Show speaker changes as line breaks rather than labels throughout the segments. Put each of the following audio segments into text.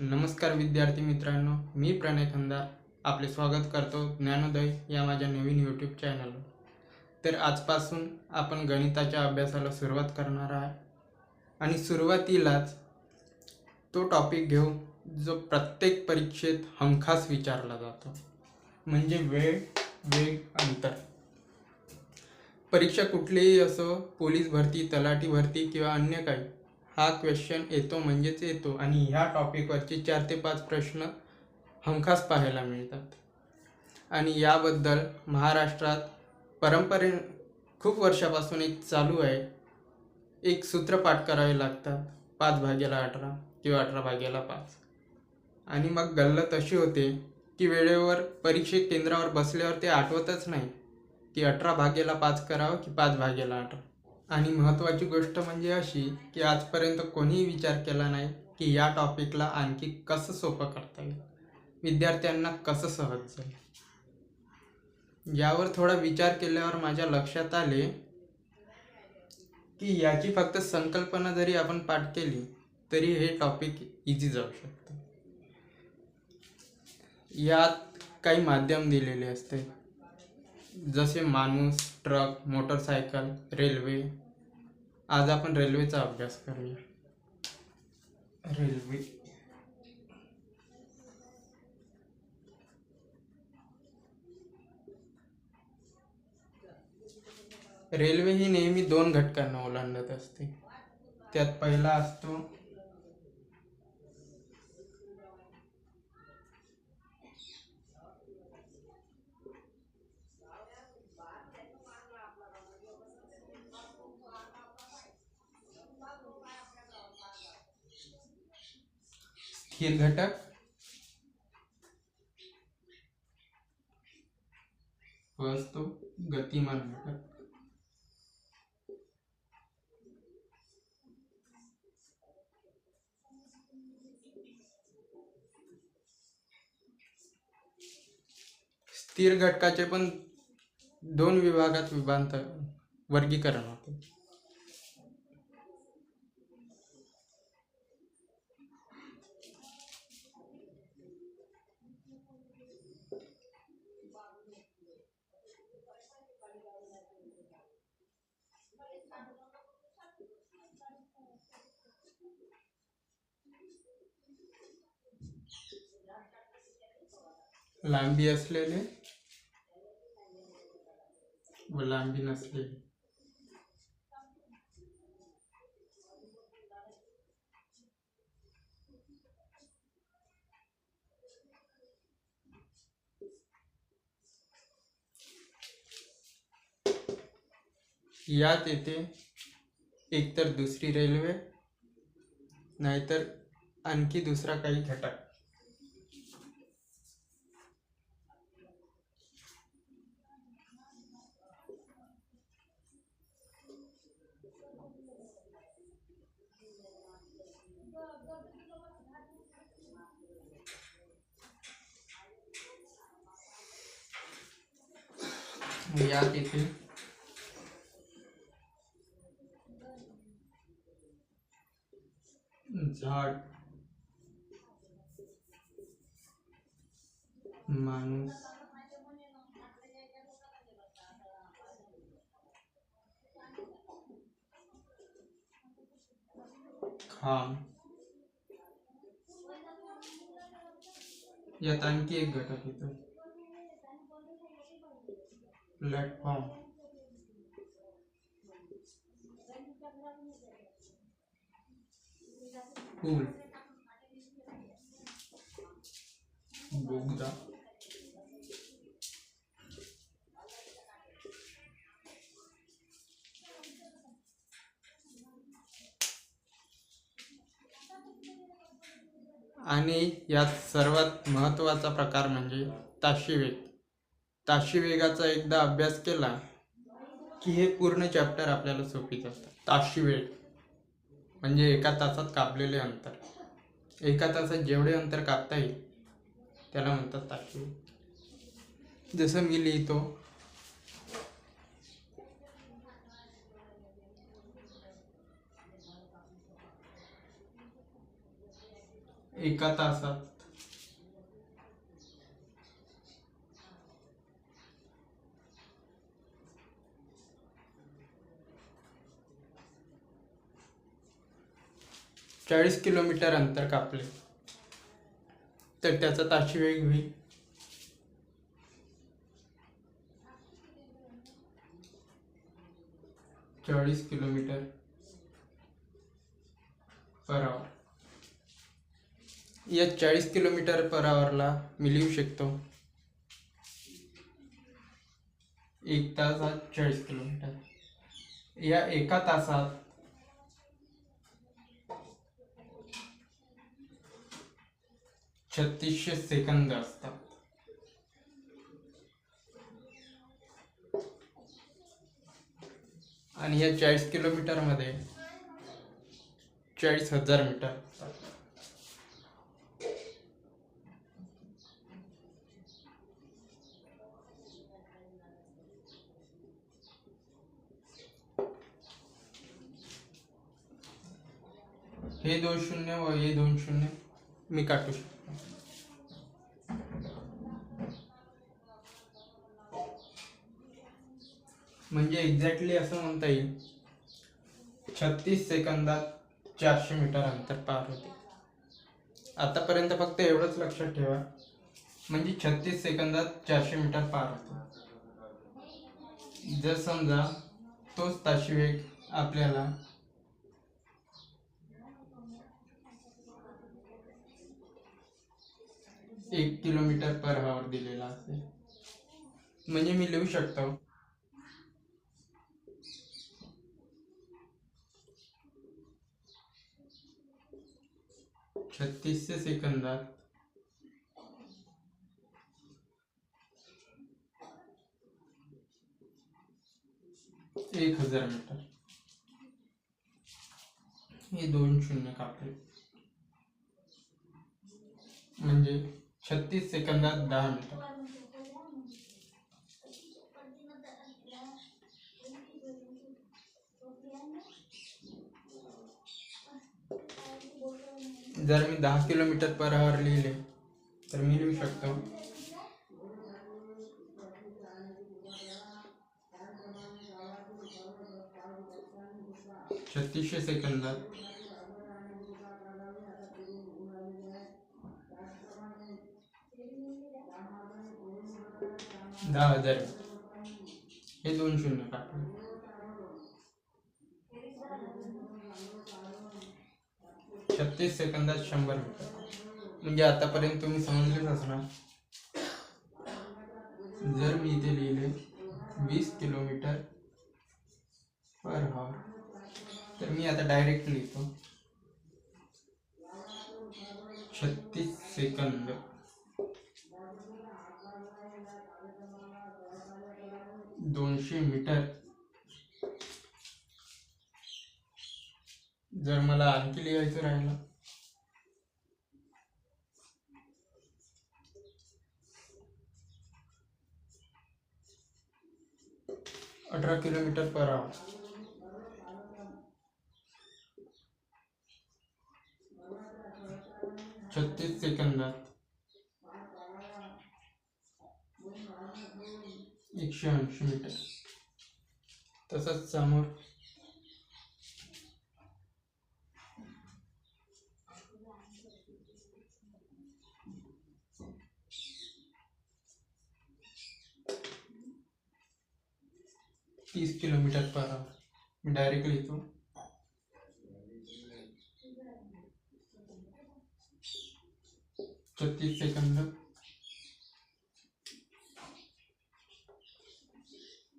नमस्कार विद्यार्थी मित्रांनो मी प्रणय खंदार आपले स्वागत करतो ज्ञानोदय या माझ्या नवीन यूट्यूब चॅनलवर तर आजपासून आपण गणिताच्या अभ्यासाला सुरुवात करणार आहे आणि सुरुवातीलाच तो टॉपिक घेऊ जो प्रत्येक परीक्षेत हमखास विचारला जातो म्हणजे वेळ वेग अंतर. परीक्षा कुठलीही असो पोलीस भरती तलाठी भरती किंवा अन्य काही हा क्वेश्चन येतो म्हणजेच येतो आणि ह्या टॉपिकवरचे चार ते पाच प्रश्न हमखास पाहायला मिळतात. आणि याबद्दल महाराष्ट्रात परंपरे खूप वर्षापासून एक चालू आहे. एक सूत्रपाठ करावे लागतात. पाच भाग्याला अठरा किंवा अठरा भाग्याला पाच. आणि मग गल्लत अशी होते की वेळेवर परीक्षे केंद्रावर बसल्यावर ते आठवतच नाही. की अठरा भाग्याला पाच करावं की पाच भाग्याला अठरा? आणि महत्त्वाची गोष्ट म्हणजे अशी की आजपर्यंत कोणीही विचार केला नाही की या टॉपिकला आणखी कसं सोपं करता येईल. विद्यार्थ्यांना कसं सहज जाईल. यावर थोडा विचार केल्यावर माझ्या लक्षात आले की याची फक्त संकल्पना जरी आपण पाठ केली तरी हे टॉपिक इझी जाऊ शकतं. यात काही माध्यम दिलेले असते. जसे माणूस ट्रक मोटरसायकल रेल्वे. आज आपण रेल्वेचा अभ्यास करूया. रेल्वे. रेल्वे ही नेहमी दोन घटकांना ओलांडत असते. त्यात पहिला असतो स्थिर घटक व असतो गतिमान घटक. स्थिर घटकाचे पण दोन विभागात विभांतर वर्गीकरण होते. लांबी असलेले? व लांबी नसलेले. यात येते एकतर दुसरी रेल्वे, नाहीतर आणखी दुसरा काही घटक. माणूस खाम यात आणखी एक घटक येतो प्लॅटफॉर्म पूल बोगदा. आणि यात सर्वात महत्त्वाचा प्रकार म्हणजे ताशी वेग ताशी वेगाचा एकदा अभ्यास केला की हे पूर्ण चॅप्टर आपल्याला सोपी जातं ताशी वेग म्हणजे एका तासात कापलेले अंतर. एका तासात जेवढे अंतर कापता येईल त्याला म्हणतात ताशी वेग जसं मी लिहितो एका तासात. चाळीस किलोमीटर अंतर कापले. तर त्याचा ताशी वेग होईल चाळीस किलोमीटर. पर आवर या चाळीस किलोमीटर पर आवरला मी लिहू शकतो. एक तासात चाळीस किलोमीटर. या एका तासात छत्तीसशे सेकंद असतात. आणि या चाळीस किलोमीटरमध्ये चाळीस हजार मीटर असतात. हे दोन शून्य व हे दोन शून्य. मी काटू शकतो म्हणजे एक्झॅक्टली असं म्हणता येईल. छत्तीस सेकंदात चारशे मीटर अंतर पार होते. आतापर्यंत फक्त एवढंच लक्षात ठेवा. म्हणजे छत्तीस सेकंदात चारशे मीटर पार होतो. जर समजा तोच ताशी वेग आपल्याला एक किलोमीटर पर आवर दिलेला असेल म्हणजे मी लिहू शकतो. छत्तीसशे सेकंदात. एक हज़ार मीटर. हे दोन शून्य कापले. म्हणजे छत्तीस सेकंदात दहा मीटर जर मी दहा किलोमीटर पर आवर लिहिले तर मी लिहू शकतो. छत्तीसशे सेकंदात. दहा हजार. हे दोन शून्य कापले छत्तीस सेकंदात शंभर मीटर. म्हणजे आतापर्यंत तुम्ही समजलेच असणार जर मी इथे लिहिले वीस किलोमीटर पर हॉर तर मी आता डायरेक्ट लिहितो. छत्तीस सेकंद. दोनशे मीटर. जर मला आणखी लिहायचं राहिलं. अठरा किलोमीटर पर आवर छत्तीस सेकंदात. एकशे ऐंशी मीटर तसंच समोर. तीस किलोमीटर पर आवर. मी डायरेक्ट लिहितो छत्तीस सेकंद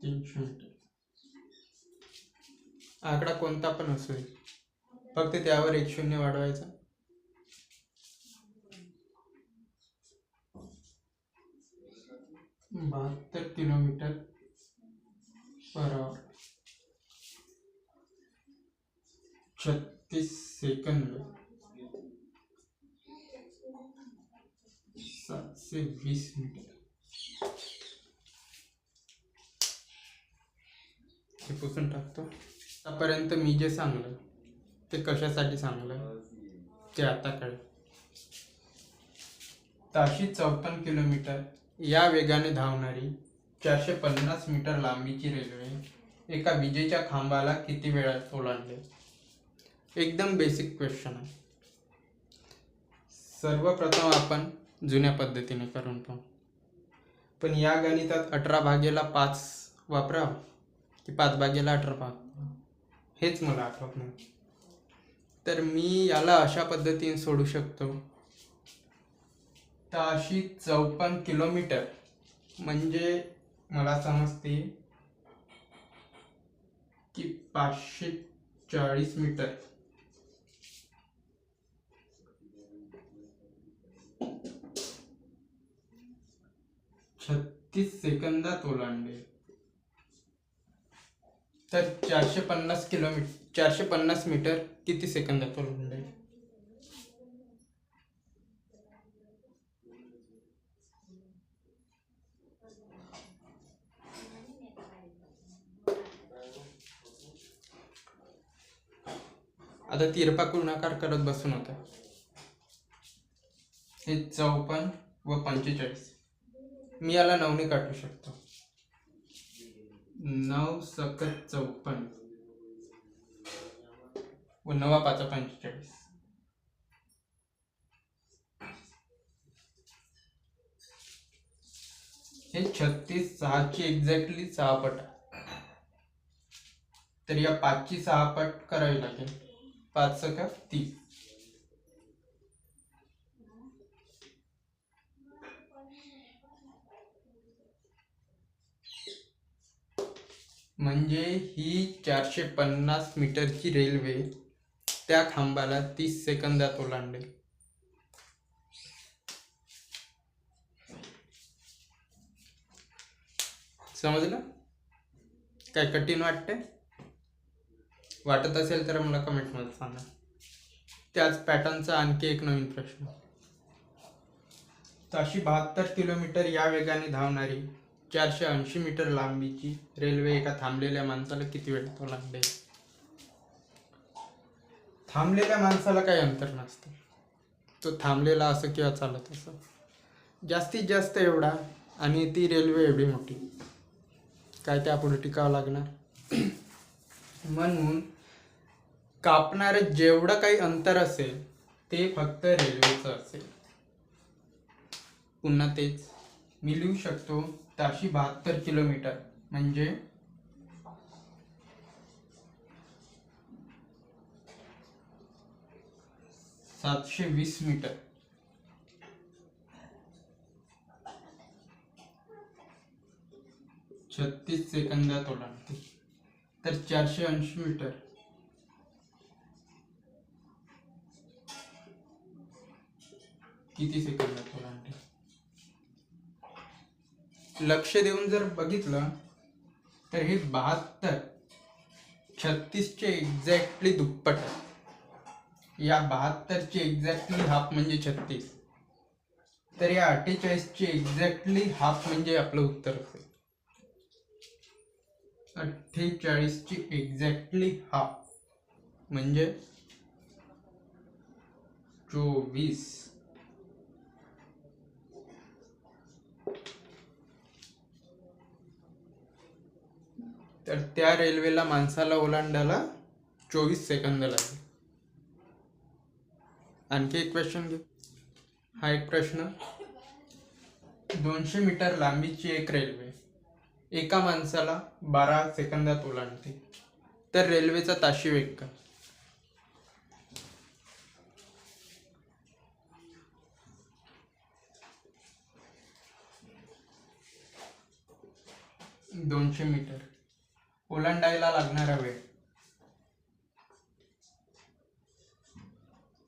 तीनशे मीटर आकडा कोणता पण असू दे. फक्त त्यावर एक शून्य वाढवायचा. बहात्तर किलोमीटर पर आवर छत्तीस सेकंद. सातशे वीस मीटर हे पुसून टाकतो. आतापर्यंत मी जे सांगलं ते कशासाठी सांगलं ते आता कळ ताशी चौपन्न किलोमीटर या वेगाने धावणारी चारशे पन्नास मीटर लांबीची रेल्वे एका विजेच्या खांबाला किती वेळात ओलांडले? एकदम बेसिक क्वेश्चन आहे. सर्वप्रथम आपण जुन्या पद्धतीने करून पाहू. पण या गणितात अठरा भागेला पाच वापरा की पाच भागेला अठरा भाग? हेच मला आठवत नाही. तर मी याला अशा पद्धतीने सोडू शकतो. तर अशी चौपन्न किलोमीटर म्हणजे मला समजते की पाचशे चाळीस मीटर. छत्तीस सेकंदात ओलांडेल. तर चारशे पन्नास किलोमीटर चारशे पन्नास मीटर किती सेकंदात ओलांडले आता तिरपा गुणाकार करत बसून होता? हे चौपन्न व पंचेचाळीस. मी याला नऊने काढू शकतो. नऊ सकत चौपन्न व नवा पाचा पंचेचाळीस. हे छत्तीस सहाची एक्झॅक्टली सहा पट. तर या पाचची सहा पट करावी लागेल. पाच का तीस म्हणजे ही चारशे पन्नास मीटरची रेल्वे त्या खांबाला तीस सेकंदात ओलांडेल. समजलं? काय कठीण वाटते वाटत असेल तर मला कमेंटमध्ये सांगा. त्याच पॅटर्नचा आणखी एक नवीन प्रश्न. ताशी बहात्तर किलोमीटर या वेगाने धावणारी चारशे ऐंशी मीटर लांबीची रेल्वे एका थांबलेल्या माणसाला किती वेळ ओलांडे थांबलेल्या माणसाला काही अंतर नसतं. तो थांबलेला असं किंवा चालत असं. जास्तीत जास्त एवढा आणि ती रेल्वे एवढी मोठी. काय त्यापुढे टिकावं लागणार? म्हणून कापणारं जेवढं काही अंतर असेल ते फक्त रेल्वेचं असेल. पुन्हा तेच. मी लिहू शकतो ताशी बहात्तर किलोमीटर. म्हणजे सातशे वीस मीटर. छत्तीस सेकंदात ओलांडते तर चारशे ऐंशी मीटर. किती सेकंदात ओलांडते लक्ष देऊन जर बघितलं तर हे बहात्तर. छत्तीसचे एक्झॅक्टली दुप्पट. आहे या बहात्तरचे एक्झॅक्टली हाफ म्हणजे छत्तीस. तर या अठ्ठेचाळीसचे एक्झॅक्टली हाफ म्हणजे आपलं उत्तर असेल. अठ्ठेचाळीसची एक्झॅक्टली हाफ म्हणजे चोवीस. तर त्या रेल्वेला माणसाला ओलांडायला चोवीस सेकंद लागले. आणखी एक क्वेश्चन घेऊ हा एक प्रश्न. दोनशे मीटर लांबीची एक रेल्वे एका माणसाला बारा सेकंदात ओलांडते. तर रेल्वेचा ताशी वेग का दोनशे मीटर. ओलांडायला लागणारा वेळ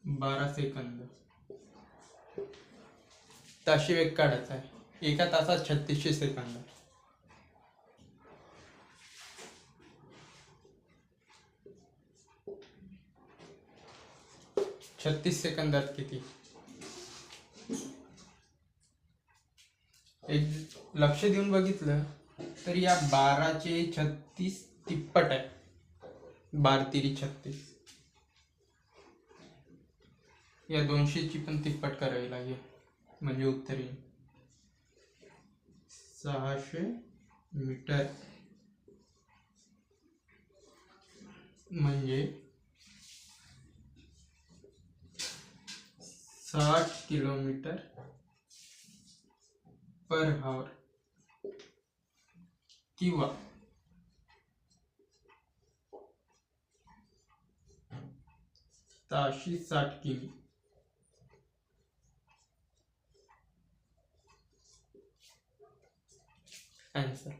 बारा सेकंद. ताशी वेग काढायचा आहे. एका तासात छत्तीसशे सेकंद. छत्तीस सेकंदात किती? एक लक्ष देऊन बघितलं तर या बाराचे छत्तीस तिप्पट आहे. बार तिरी छत्तीस. या दोनशेची पण तिप्पट करावी लागेल. म्हणजे उत्तर. येईल सहाशे मीटर. म्हणजे साठ किलोमीटर पर हावर किंवा ताशी साठ किमी. आन्सर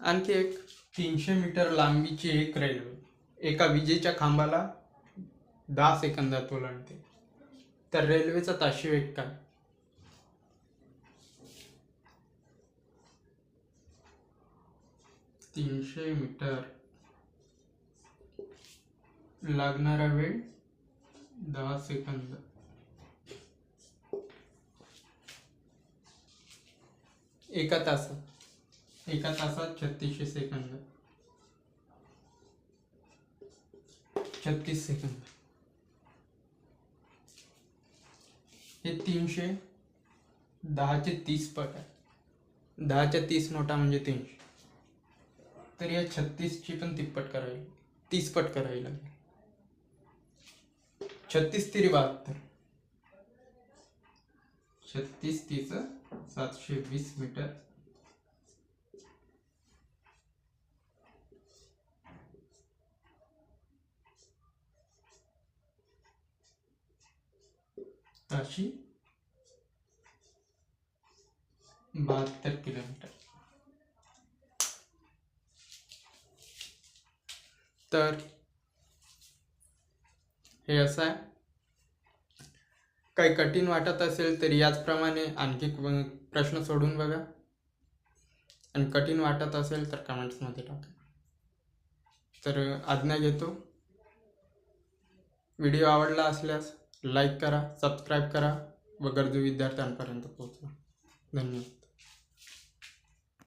आणखी एक. तीनशे मीटर लांबीची एक रेल्वे एका विजेच्या खांबाला दहा सेकंदात ओलांडते. तर रेल्वेचा ताशी वेग काय? तीनशे मीटर लागणारा वेळ दहा सेकंद. एका तासात. एका तासात छत्तीसशे सेकंद. छत्तीस सेकंद. हे तीनशे दहाचे तीस पट आहे दहाच्या तीस नोटा म्हणजे तीनशे. तर या छत्तीसची पण तिप्पट करावी तीस पट करावी लागेल. छत्तीस तिरी बहात्तर. छत्तीस तीस सातशे वीस मीटर. ताशी बहात्तर किलोमीटर. तर हे असं आहे. काही कठीण वाटत असेल तर याचप्रमाणे आणखी प्रश्न सोडून बघा. आणि कठीण वाटत असेल तर कमेंट्समध्ये टाका. तर आज्ञा घेतो. व्हिडिओ आवडला असल्यास लाईक करा सबस्क्राईब करा व गरजू विद्यार्थ्यांपर्यंत पोहोचवा. धन्यवाद.